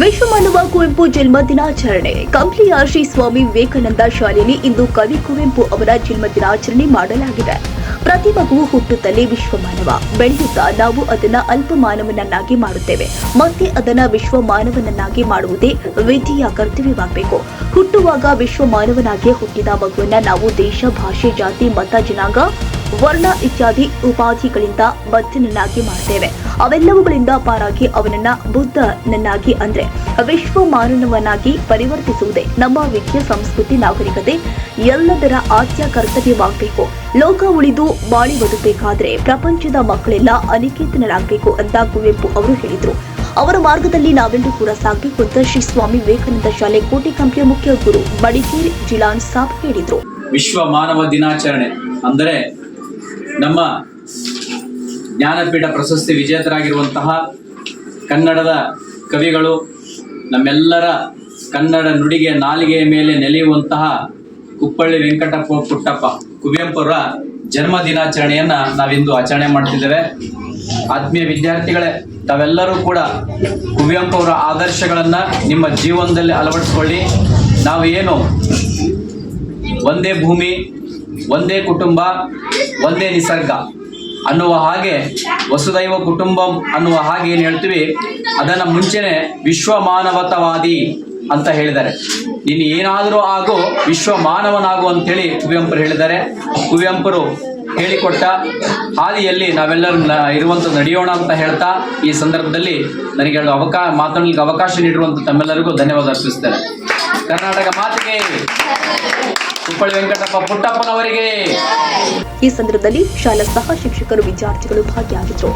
ವಿಶ್ವ ಮಾನವ ಕುವೆಂಪು ಜನ್ಮ ದಿನಾಚರಣೆ. ಕಂಪ್ಲಿಯ ಶ್ರೀ ಸ್ವಾಮಿ ವಿವೇಕಾನಂದ ಶಾಲೆಯಲ್ಲಿ ಇಂದು ಕವಿ ಕುವೆಂಪು ಅವರ ಜನ್ಮ ದಿನಾಚರಣೆ ಮಾಡಲಾಗಿದೆ. ಪ್ರತಿ ಮಗುವು ಹುಟ್ಟುತ್ತಲೇ ವಿಶ್ವ ಮಾನವ ಬೆಳೆಯುತ್ತಾ ನಾವು ಅದನ್ನ ಅಲ್ಪ ಮಾನವನನ್ನಾಗಿ ಮಾಡುತ್ತೇವೆ. ಮತ್ತೆ ಅದನ್ನ ವಿಶ್ವ ಮಾನವನನ್ನಾಗಿ ಮಾಡುವುದೇ ವಿಧಿಯ ಕರ್ತವ್ಯವಾಗಬೇಕು. ಹುಟ್ಟುವಾಗ ವಿಶ್ವ ಮಾನವನಾಗಿ ಹುಟ್ಟಿದ ಮಗುವನ್ನ ನಾವು ದೇಶ, ಭಾಷೆ, ಜಾತಿ, ಮತ, ಜನಾಂಗ ವರ್ಣ ಇತ್ಯಾದಿ ಉಪಾಧಿಗಳಿಂದ ಬದ್ಧನನ್ನಾಗಿ ಮಾಡ್ತೇವೆ. ಅವೆಲ್ಲವುಗಳಿಂದ ಪಾರಾಗಿ ಅವನನ್ನ ಬುದ್ಧನನ್ನಾಗಿ ಅಂದ್ರೆ ವಿಶ್ವ ಮಾನವನಾಗಿ ಪರಿವರ್ತಿಸುವುದೇ ನಮ್ಮ ವಿದ್ಯೆ, ಸಂಸ್ಕೃತಿ, ನಾಗರಿಕತೆ ಎಲ್ಲದರ ಆದ್ಯ ಕರ್ತವ್ಯವಾಗಬೇಕು. ಲೋಕ ಉಳಿದು ಬಾಳಿ ಬದುಕಬೇಕಾದ್ರೆ ಪ್ರಪಂಚದ ಮಕ್ಕಳೆಲ್ಲ ಅನಿಕೇತನರಾಗಬೇಕು ಅಂತ ಕುವೆಂಪು ಅವರು ಹೇಳಿದರು. ಅವರ ಮಾರ್ಗದಲ್ಲಿ ನಾವೆಲ್ಲರೂ ಕೂಡ ಸಾಗಬೇಕು ಅಂತ ಶ್ರೀ ಸ್ವಾಮಿ ವಿವೇಕಾನಂದ ಶಾಲೆ ಕೋಟೆ ಕಂಪ್ಲಿಯ ಮುಖ್ಯ ಗುರು ಬಡಿಗೇರಿ ಜಿಲಾನ್ ಸಾಬ್ ಹೇಳಿದರು. ವಿಶ್ವ ಮಾನವ ದಿನಾಚರಣೆ ಅಂದರೆ ನಮ್ಮ ಜ್ಞಾನಪೀಠ ಪ್ರಶಸ್ತಿ ವಿಜೇತರಾಗಿರುವಂತಹ ಕನ್ನಡದ ಕವಿಗಳು, ನಮ್ಮೆಲ್ಲರ ಕನ್ನಡ ನುಡಿಗೆ ನಾಲಿಗೆಯ ಮೇಲೆ ನೆಲೆಯುವಂತಹ ಕುಪ್ಪಳ್ಳಿ ವೆಂಕಟಪ್ಪ ಪುಟ್ಟಪ್ಪ ಕುವೆಂಪುರ ಜನ್ಮ ದಿನಾಚರಣೆಯನ್ನ ನಾವಿಂದು ಆಚರಣೆ ಮಾಡ್ತಿದ್ದೇವೆ. ಆತ್ಮೀಯ ವಿದ್ಯಾರ್ಥಿಗಳೇ, ತಾವೆಲ್ಲರೂ ಕೂಡ ಕುವೆಂಪು ಅವರ ಆದರ್ಶಗಳನ್ನ ನಿಮ್ಮ ಜೀವನದಲ್ಲಿ ಅಳವಡಿಸ್ಕೊಳ್ಳಿ. ನಾವು ಏನು ಒಂದೇ ಭೂಮಿ ಒಂದೇ ಕುಟುಂಬ, ಒಂದೇ ನಿಸರ್ಗ ಅನ್ನುವ ಹಾಗೆ ವಸುದೈವ ಕುಟುಂಬಂ ಅನ್ನುವ ಹಾಗೆ ಏನು ಹೇಳ್ತೀವಿ? ಅದನ್ನು ಮುಂಚೆನೆ ವಿಶ್ವ ಮಾನವತವಾದಿ ಅಂತ ಹೇಳಿದ್ದಾರೆ. ಇನ್ನು ಏನಾದರೂ ಆಗೋ ವಿಶ್ವ ಮಾನವನಾಗು ಅಂತೇಳಿ ಕುವೆಂಪರು ಹೇಳಿದ್ದಾರೆ. ಕುವೆಂಪರು ಹೇಳಿಕೊಟ್ಟ ಹಾದಿಯಲ್ಲಿ ನಾವೆಲ್ಲರೂ ಇರುವಂತ ನಡೆಯೋಣ ಅಂತ ಹೇಳ್ತಾ ಈ ಸಂದರ್ಭದಲ್ಲಿ ನನಗೆ ಅವಕಾಶ ಮಾತನಾಡಲಿಕ್ಕೆ ಅವಕಾಶ ನೀಡಿರುವಂಥ ತಮ್ಮೆಲ್ಲರಿಗೂ ಧನ್ಯವಾದ ಅರ್ಪಿಸ್ತೇನೆ. ಕರ್ನಾಟಕ ಮಾತಿಗೆ. ಕುಪ್ಪಳ್ಳಿ ವೆಂಕಟಪ್ಪ ಪುಟ್ಟಪ್ಪನವರಿಗೆ. ಈ ಸಂದರ್ಭದಲ್ಲಿ ಶಾಲಾ ಸಹ ಶಿಕ್ಷಕರು ವಿದ್ಯಾರ್ಥಿಗಳು ಭಾಗಿಯಾಗಿದ್ದರು